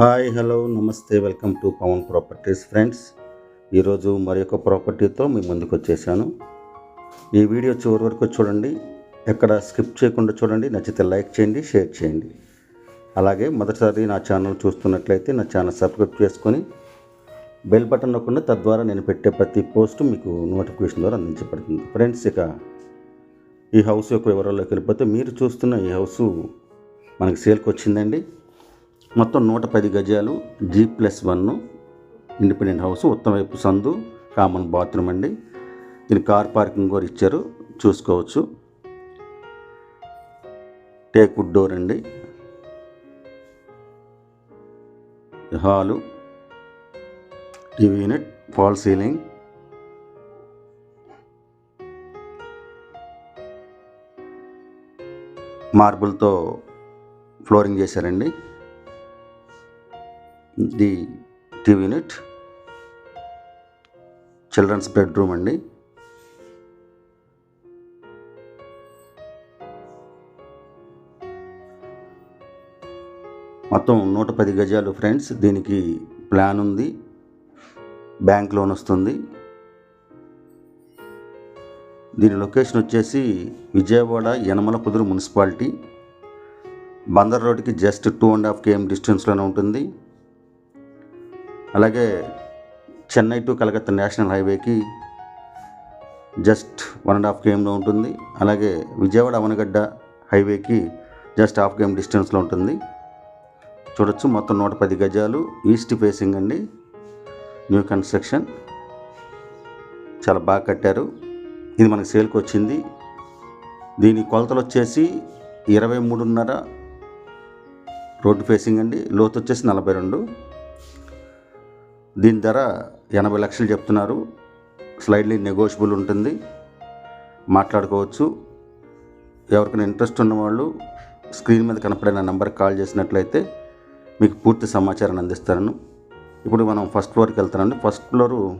Hi hello నమస్తే welcome to Pavan properties friends. ఈరోజు మరి ఒక ప్రాపర్టీతో మీ ముందుకు వచ్చేసాను. ఈ వీడియో చివరి వరకు చూడండి. ఎక్కడ స్కిప్ చేయకుండా చూడండి. నచ్చితే లైక్ చేయండి షేర్ చేయండి. అలాగే మొదటిసారి నా ఛానల్ చూస్తున్నట్లయితే నా ఛానల్ సబ్స్క్రైబ్ చేసుకొని బెల్ బటన్ నొక్కండి. తద్వారా నేను పెట్టే ప్రతి పోస్ట్ మీకు నోటిఫికేషన్ ద్వారా అందించబడుతుంది. ఫ్రెండ్స్ ఇక ఈ హౌస్ యొక్క వివరాల్లోకి వెళ్ళిపోతే మీరు చూస్తున్న ఈ హౌస్ మనకి సేల్కి వచ్చిందండి. మొత్తం నూట పది గజాలు G plus one independent house ఉత్తమ వైపు సందు కామన్ బాత్రూమ్ అండి. దీని కార్ పార్కింగ్ కూడా ఇచ్చారు చూసుకోవచ్చు. టేక్ వుడ్ డోర్ అండి. Hall TV unit fall ceiling మార్బుల్తో flooring చేశారండి. The TV unit children's bedroom అండి. మొత్తం నూట పది గజాలు ఫ్రెండ్స్ దీనికి ప్లాన్ ఉంది. బ్యాంక్ లోన్ వస్తుంది. దీని లొకేషన్ వచ్చేసి విజయవాడ యనమల కుదురు మున్సిపాలిటీ. బందర్ రోడ్కి just two and half KM డిస్టెన్స్లోనే ఉంటుంది. అలాగే చెన్నై టు కలకత్తా నేషనల్ హైవేకి జస్ట్ వన్ అండ్ హాఫ్ కేఎంలో ఉంటుంది. అలాగే విజయవాడ అవనగడ్డ హైవేకి జస్ట్ హాఫ్ కేఎం డిస్టెన్స్లో ఉంటుంది. చూడొచ్చు మొత్తం నూట పది గజాలు ఈస్ట్ ఫేసింగ్ అండి. New construction. చాలా బాగా కట్టారు. ఇది మనకి సేల్కి వచ్చింది. దీని కొలతలు వచ్చేసి ఇరవై మూడున్నర రోడ్డు ఫేసింగ్ అండి. లోతు వచ్చేసి నలభై రెండు. దీని ధర ఎనభై లక్షలు చెప్తున్నారు. స్లైడ్లీ నెగోషియబుల్ ఉంటుంది. మాట్లాడుకోవచ్చు. ఎవరికైనా ఇంట్రెస్ట్ ఉన్నవాళ్ళు స్క్రీన్ మీద కనపడిన నెంబర్కి కాల్ చేసినట్లయితే మీకు పూర్తి సమాచారాన్ని అందిస్తాను. ఇప్పుడు మనం ఫస్ట్ ఫ్లోర్కి వెళ్తానండి. ఫస్ట్ ఫ్లోరు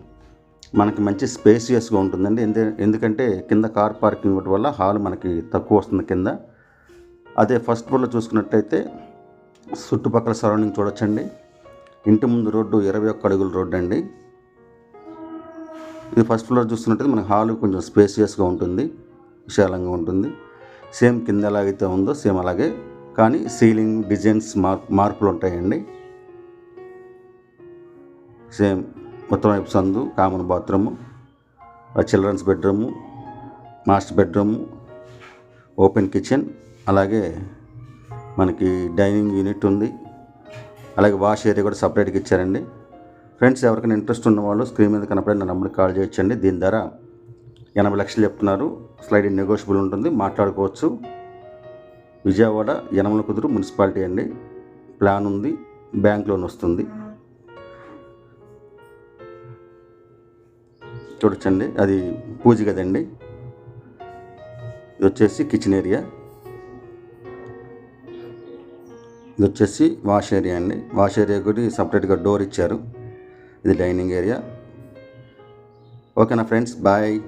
మనకి మంచి స్పేసియస్గా ఉంటుందండి. ఎందు ఎందుకంటే కింద కార్ పార్కింగ్ వల్ల హాల్ మనకి తక్కువ వస్తుంది కింద. అదే ఫస్ట్ ఫ్లోర్లో చూసుకున్నట్టయితే చుట్టుపక్కల సరౌండింగ్ చూడొచ్చండి. ఇంటి ముందు రోడ్డు ఇరవై ఒక్క అడుగుల రోడ్డు అండి. ఇది ఫస్ట్ ఫ్లోర్ చూస్తున్నట్టయితే మన హాల్ కొంచెం స్పేసియస్గా ఉంటుంది విశాలంగా ఉంటుంది. సేమ్ కింద ఎలాగైతే ఉందో సేమ్ అలాగే. కానీ సీలింగ్ డిజైన్స్ మార్ మార్పులు ఉంటాయండి. సేమ్ మొత్తం వైపు సందు common bathroom children's bedroom master bedroom open kitchen అలాగే మనకి డైనింగ్ యూనిట్ ఉంది. అలాగే వాష్ ఏరియా కూడా సపరేట్గా ఇచ్చారండి. ఫ్రెండ్స్ ఎవరికైనా ఇంట్రెస్ట్ ఉన్న వాళ్ళు స్క్రీన్ మీద కనపడే నెంబర్కి కాల్ చేయొచ్చండి. దీని ధర ఎనభై లక్షలు చెప్తున్నారు. స్లైడింగ్ నెగోషియబుల్ ఉంటుంది. మాట్లాడుకోవచ్చు. విజయవాడ యనమల కుదురు మున్సిపాలిటీ అండి. ప్లాన్ ఉంది. బ్యాంక్ లోన్ వస్తుంది. చూడొచ్చండి. అది పూజ కదండి ఇది వచ్చేసి కిచెన్ ఏరియా. ఇది వచ్చేసి వాష్ ఏరియా అండి. వాష్ ఏరియా కూడా సపరేట్గా డోర్ ఇచ్చారు. ఇది డైనింగ్ ఏరియా. ఓకేనా ఫ్రెండ్స్? బాయ్.